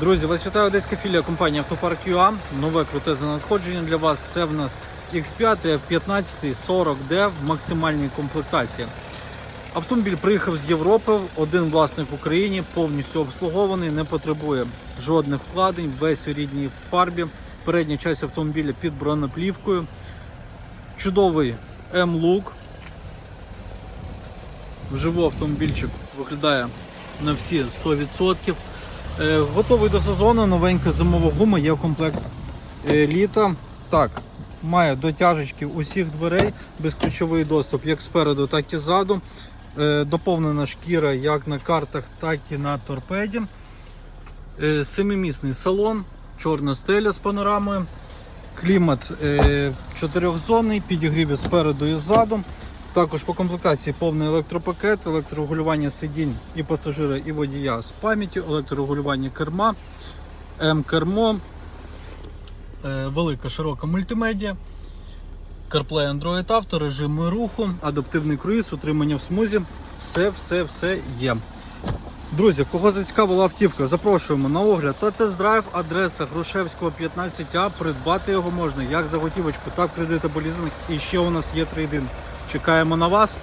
Друзі, вас вітає одеська філія компанії Автопарк ЮА. Нове круте надходження для вас. Це в нас X5 F15 40D в максимальній комплектації. Автомобіль приїхав з Європи, один власник в Україні, повністю обслугований, не потребує жодних вкладень, весь у рідній фарбі. Передня часть автомобіля під бронеплівкою. Чудовий М-лук. Вживу автомобільчик виглядає на всі 100%. Е, Готовий до сезону, новенька зимова гума, є комплект е, літа. Так, має дотяжечки усіх дверей, безключовий доступ як спереду, так і ззаду. Е, Доповнена шкіра як на картах, так і на торпеді. Семимісний салон, чорна стеля з панорамою. Клімат чотирьохзонний, підігріві спереду і ззаду. Також по комплектації повний електропакет, електрорегулювання сидінь і пасажира, і водія з пам'яттю, електрорегулювання керма, М-кермо, е, велика широка мультимедіа, CarPlay Android Auto, режими руху, адаптивний круїз, утримання в смузі. Все, все, все є. Друзі, кого зацікавила автівка, запрошуємо на огляд та тест-драйв, адреса Грушевського 15А. Придбати його можна як за готівочку, так кредит або лізинг. І ще у нас є трейдин. Чекаємо на вас.